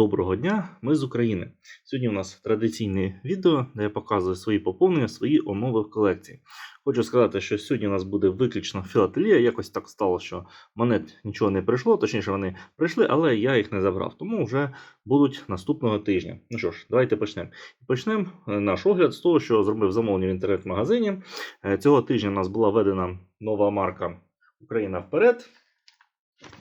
Доброго дня, ми з України. Сьогодні у нас традиційне відео, де я показую свої поповнення, свої онови в колекції. Хочу сказати, що сьогодні у нас буде виключно філателія. Якось так стало, що монет нічого не прийшло, точніше, вони прийшли, але я їх не забрав. Тому вже будуть наступного тижня. Ну що ж, давайте почнемо. Почнемо е, наш огляд з того, що зробив замовлення в інтернет-магазині. Е, Цього тижня у нас була введена нова марка Україна вперед.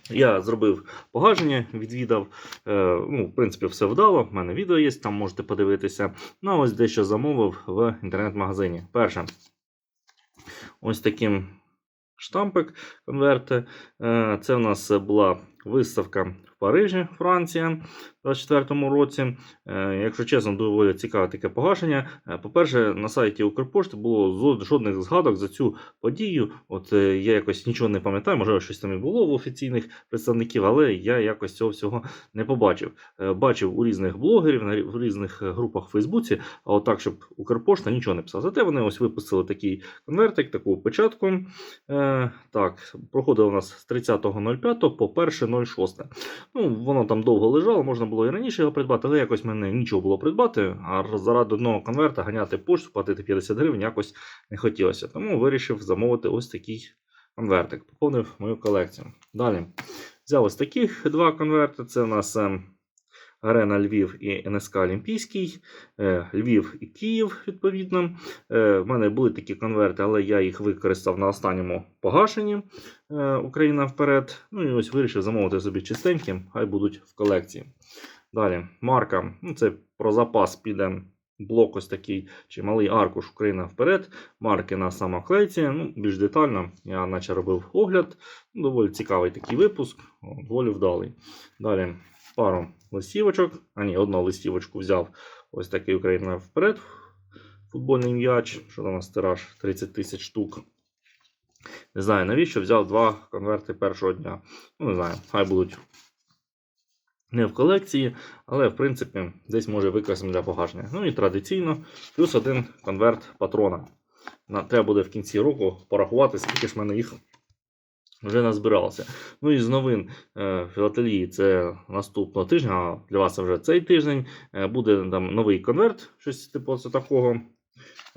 Я зробив погаження, відвідав. Е, ну, в принципі, все вдало. У мене відео є, там можете подивитися. Ну, а ось дещо замовив в інтернет-магазині. Перше, ось таким штампик конверти. Е, це у нас була виставка Парижі, Франція, у 2024 році. Е, якщо чесно, доволі цікаве таке погашення. Е, По-перше, на сайті Укрпошти було жодних згадок за цю подію. От е, я якось нічого не пам'ятаю, можливо, щось там і було в офіційних представників, але я якось цього всього не побачив. Бачив у різних блогерів, в різних групах в Фейсбуці, а так, щоб Укрпошта нічого не писав. Зате вони ось випустили такий конвертик, таку печатку. Так, проходило у нас з 30.05 по 1.06. Ну, воно там довго лежало, можна було і раніше його придбати, але якось мене нічого було придбати, а заради одного конверта ганяти пошту, платити 50 гривень якось не хотілося. Тому вирішив замовити ось такий конвертик. Поповнив мою колекцію. Далі. Взяв ось таких два конверти. Це у нас ем, Арена Львів і НСК Олімпійський, е, Львів і Київ, відповідно. Е, В мене були такі конверти, але я їх використав на останньому погашенні е, Україна вперед. Ну і ось вирішив замовити собі чистенькі, хай будуть в колекції. Далі, марка. Ну, це про запас піде блок ось такий, чи малий аркуш Україна вперед. Марки на самоклейці. Ну, більш детально, я наче робив огляд. Доволі цікавий такий випуск, доволі вдалий. Далі пару листівочок. А ні, одну листівочку взяв. Ось такий Україна вперед. Футбольний м'яч. Що там у нас тираж 30 тисяч штук. Не знаю, навіщо взяв два конверти першого дня. Ну, не знаю, хай будуть не в колекції, але в принципі десь може використаємо для погашення. Ну і традиційно, плюс один конверт патрона. На, треба буде в кінці року порахувати, скільки ж в мене їх вже назбиралося. Ну і з новин е, філателії це наступного тижня, а для вас вже цей тиждень. Е, буде там новий конверт, щось типу такого.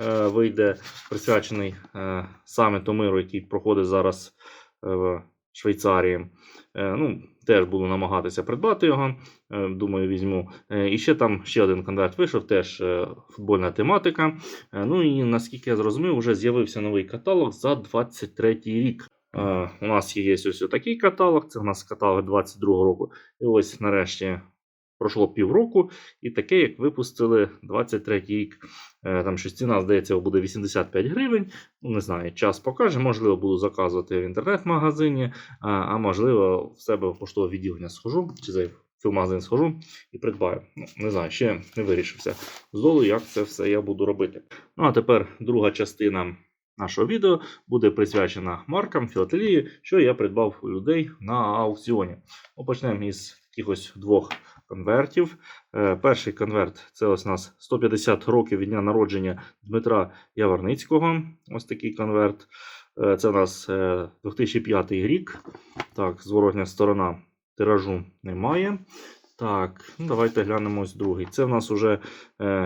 Е, вийде присвячений е, саміту миру, який проходить зараз е, в Швейцарії. Е, ну, теж буду намагатися придбати його. Е, думаю, візьму. Е, і ще там ще один конверт вийшов, теж е, футбольна тематика. Е, ну і наскільки я зрозумів, вже з'явився новий каталог за 23 рік. Е, у нас є ось такий каталог, це у нас каталог 22 року. І ось нарешті пройшло півроку, і таке, як випустили 23 рік. Е, Там щось ціна, здається, буде 85 гривень. Ну, не знаю, час покаже. Можливо, буду заказувати в інтернет-магазині, а, можливо, в себе в поштове відділення схожу, чи за філмагазин схожу і придбаю. Ну, не знаю, ще не вирішився з як це все я буду робити. Ну а тепер друга частина нашого відео буде присвячена маркам філателії, що я придбав у людей на аукціоні. Ну, почнемо із якихось двох конвертів. Е, Перший конверт це ось у нас 150 років від дня народження Дмитра Яворницького. Ось такий конверт. Е, Це у нас е, 2005 рік. Так, зворотня сторона тиражу немає. Так, ну давайте глянемо ось другий. Це в нас уже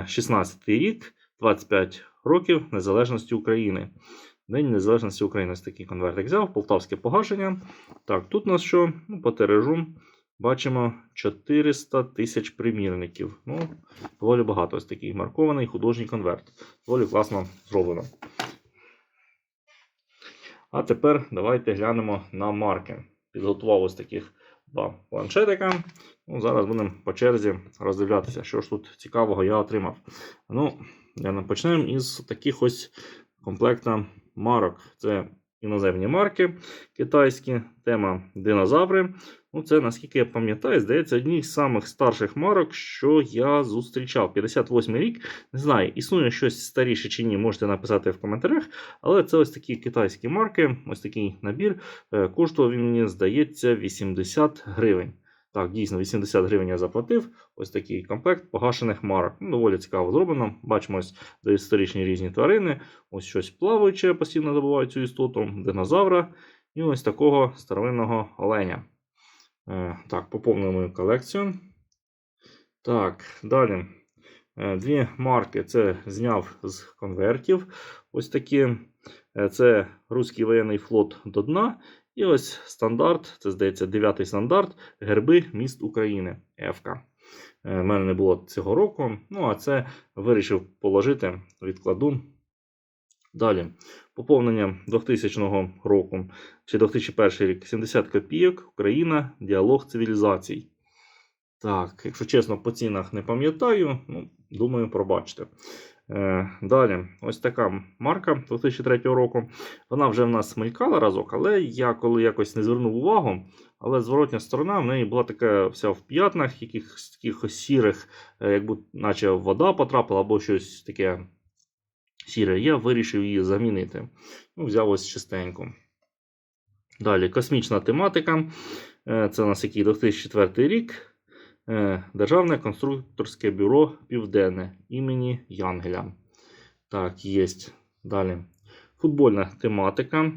16 рік, 25 років Незалежності України. День Незалежності України. Ось такий конвертик взяв, полтавське погашення. Так, тут у нас що? Ну, по тиражу бачимо 400 тисяч примірників. Ну, доволі багато ось такий маркований художній конверт. Доволі класно зроблено. А тепер давайте глянемо на марки. Підготував ось таких два планшетика. Ну, зараз будемо по черзі роздивлятися, що ж тут цікавого я отримав. Ну, почнемо із таких ось комплекта марок. Це іноземні марки китайські, тема динозаври. Ну, це, наскільки я пам'ятаю, здається, одні з самих старших марок, що я зустрічав. 58 рік. Не знаю, існує щось старіше чи ні, можете написати в коментарях. Але це ось такі китайські марки, ось такий набір. Е, Коштував він мені, здається, 80 гривень. Так, дійсно, 80 гривень я заплатив. Ось такий комплект погашених марок. Ну, доволі цікаво зроблено. Бачимо ось доісторичні різні тварини. Ось щось плаваюче, постійно забуваю цю істоту, динозавра. І ось такого старовинного оленя. Е, так, поповнимо мою колекцію. Так, далі. Е, Дві марки це зняв з конвертів. Ось такі. Е, Це Руський воєнний флот до дна. І ось стандарт, це здається, дев'ятий стандарт Герби міст України ФК. У мене не було цього року. Ну, а це вирішив положити, відкладу. Далі. Поповнення 2000 року чи 2001 рік 70 копійок, Україна, діалог цивілізацій. Так, якщо чесно, по цінах не пам'ятаю, ну, думаю, пробачте. Е, далі, ось така марка 2003 року. Вона вже в нас мелькала разок, але я коли якось не звернув увагу, але зворотня сторона в неї була така вся в п'ятнах, якихось таких сірих, е, як наче вода потрапила або щось таке сіре. Я вирішив її замінити. Ну, взяв ось чистеньку. Далі, космічна тематика. Е, Це у нас який 2004 рік. Е, Державне конструкторське бюро Південне імені Янгеля. Так, є. Далі. Футбольна тематика.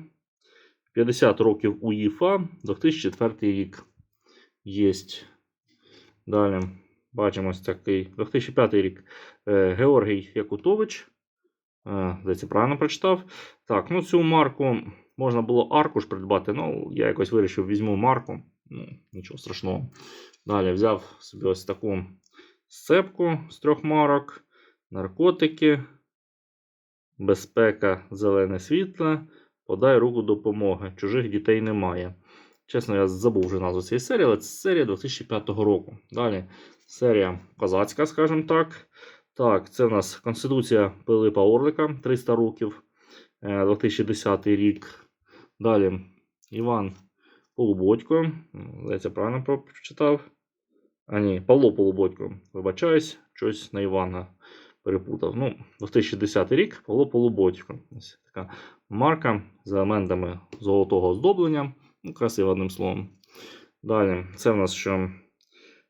50 років УЄФА, 2004 рік. Є. Далі. Бачимо ось такий 2005 рік. Е, Георгій Якутович. Е, Здається, правильно прочитав. Так, ну цю марку можна було аркуш придбати. Ну, я якось вирішив, візьму марку. Ну, нічого страшного. Далі взяв собі ось таку сцепку з трьох марок, наркотики, безпека, зелене світло, подай руку допомоги. Чужих дітей немає. Чесно, я забув вже назву цієї серії, але це серія 2005 року. Далі серія козацька, скажімо так. Так, це в нас Конституція Пилипа Орлика 300 років, е, 2010 рік. Далі Іван Полубодько. Здається, правильно прочитав. А ні, Павло Полубодько. Вибачаюсь, щось на Івана перепутав. Ну, 2010 рік Павло Полубодько. Ось така марка з елементами золотого оздоблення. Ну, красиво одним словом. Далі, це в нас що?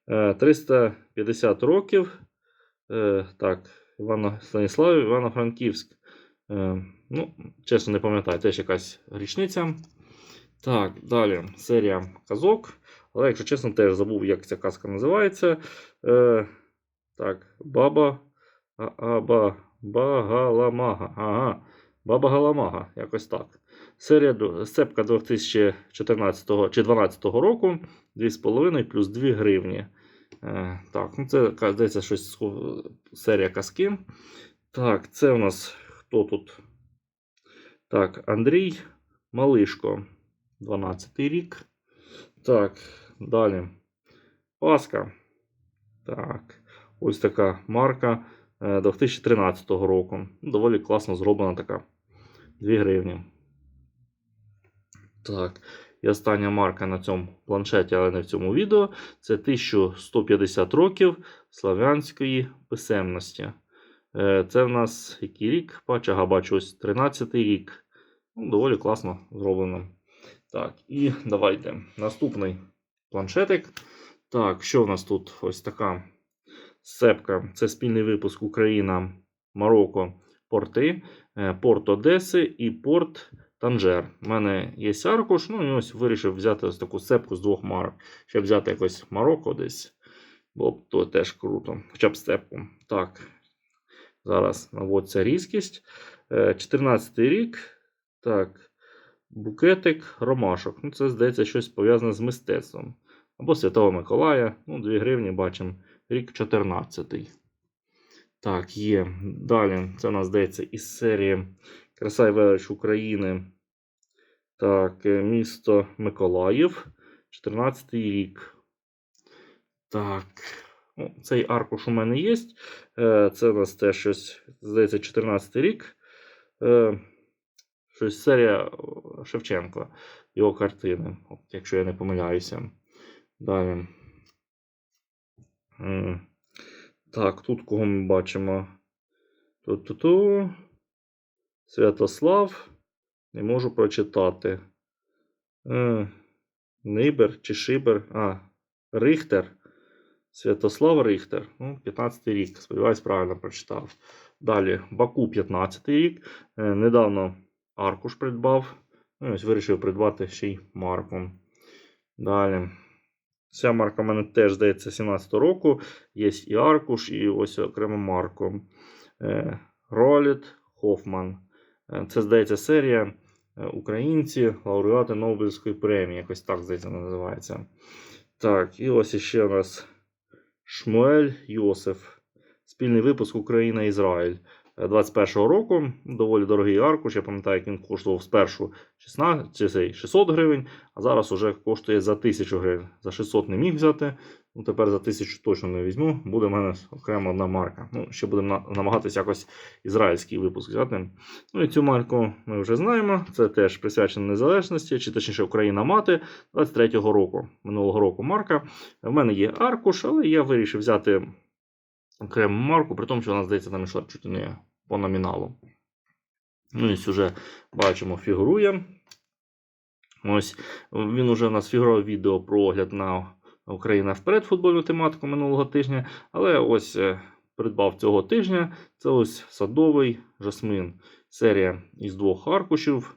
Е, 350 років. Е, так, Івано Станіславів, Івано-Франківськ. Е, ну, чесно, не пам'ятаю, теж якась річниця. Так, далі серія казок. Але, якщо чесно, теж забув, як ця казка називається. Е, так, Баба Аба Багаламага. Ага, Баба Галамага, якось так. Серія сцепка 2014 чи 2012 року 2,5 плюс 2 гривні. Е, так, ну це здається щось серія казки. Так, це у нас хто тут? Так, Андрій Малишко. 12 рік. Так, далі. Паска. Так. Ось така марка е, 2013 року. Доволі класно зроблена така. 2 гривні. Так. І остання марка на цьому планшеті, але не в цьому відео. Це 1150 років славянської писемності. Е, Це в нас який рік? Бачу, ага, бачу, ось 13 рік. Ну, доволі класно зроблено. Так, і давайте. Наступний планшетик. Так, що в нас тут? Ось така сцепка. Це спільний випуск Україна, Марокко, порти, е, порт Одеси і порт Танжер. У мене є аркуш, ну і ось вирішив взяти ось таку сцепку з двох марок. Щоб взяти якось Марокко десь. Було б то теж круто. Хоча б степку. Так. Зараз наводиться різкість. Е, 14 рік. Так. Букетик ромашок. Ну, це, здається, щось пов'язане з мистецтвом. Або Святого Миколая. Ну, 2 гривні бачимо. Рік 14. Так, є. Далі. Це у нас здається із серії Краса і велич України. Так, е, місто Миколаїв. 14 рік. Так. Ну, цей аркуш у мене є. Е, Це у нас теж щось, здається, 14 рік. Е, Щось серія о, Шевченко, його картини, якщо я не помиляюся. Далі. Так, тут кого ми бачимо? Ту-ту-ту. Святослав. Не можу прочитати. Е, Нейбер чи Шибер. А, Рихтер. Святослав Рихтер. Ну, 15 рік. Сподіваюсь, правильно прочитав. Далі, Баку 15 рік. Е, Недавно аркуш придбав. Ну, ось вирішив придбати ще й марку. Далі. Ця марка в мене теж здається 17 року. Є і аркуш, і ось окремо марко. Е, Роліт Хофман. Е, Це, здається, серія е, Українці, лауреати Нобелівської премії. Якось так, здається, називається. Так, і ось іще у нас Шмуель Йосиф. Спільний випуск Україна-Ізраїль. Е, 21-го року. Доволі дорогий аркуш. Я пам'ятаю, як він коштував спершу 16, 600 гривень, а зараз уже коштує за 1000 гривень. За 600 не міг взяти. Ну, тепер за 1000 точно не візьму. Буде в мене окрема одна марка. Ну, ще будемо на- намагатися якось ізраїльський випуск взяти. Ну і цю марку ми вже знаємо. Це теж присвячено незалежності, чи точніше Україна мати 23-го року. Минулого року марка. В мене є аркуш, але я вирішив взяти окрему марку, при тому, що вона, здається, там йшла чуть не по номіналу. Ну і уже бачимо, фігурує. Ось він уже у нас фігурував відео про огляд на Україна вперед футбольну тематику минулого тижня. Але ось е, придбав цього тижня. Це ось садовий жасмин. Серія із двох аркушів.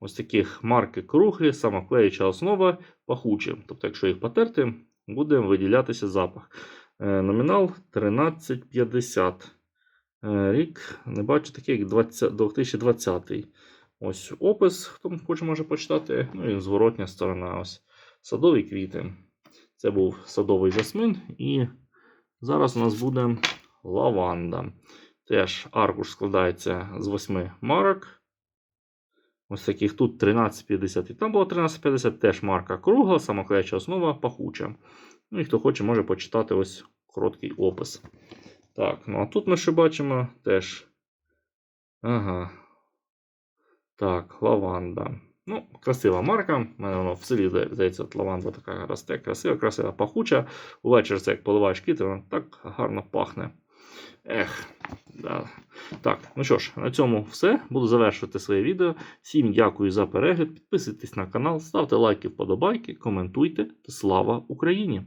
Ось таких марки круглі, самоклеюча основа пахучі. Тобто, якщо їх потерти, буде виділятися запах. Е, Номінал 1350. Е, Рік, не бачу, такий як 20, 2020. Ось опис, хто хоче може почитати. Ну і зворотня сторона. Ось садові квіти. Це був садовий жасмин. І зараз у нас буде лаванда. Теж аркуш складається з 8 марок. Ось таких тут 13,50. І там було 13,50, теж марка кругла, самоклеюча основа пахуча. Ну і хто хоче, може почитати ось короткий опис. Так, ну а тут ми ще бачимо теж. Ага. Так, лаванда. Ну, красива марка. У мене воно в селі, здається, от лаванда така росте, красива, красива, пахуча. Увечері це як поливаєш квіти, вона так гарно пахне. Ех, да. Так, ну що ж, на цьому все. Буду завершувати своє відео. Всім дякую за перегляд. Підписуйтесь на канал, ставте лайки, вподобайки, коментуйте. Слава Україні!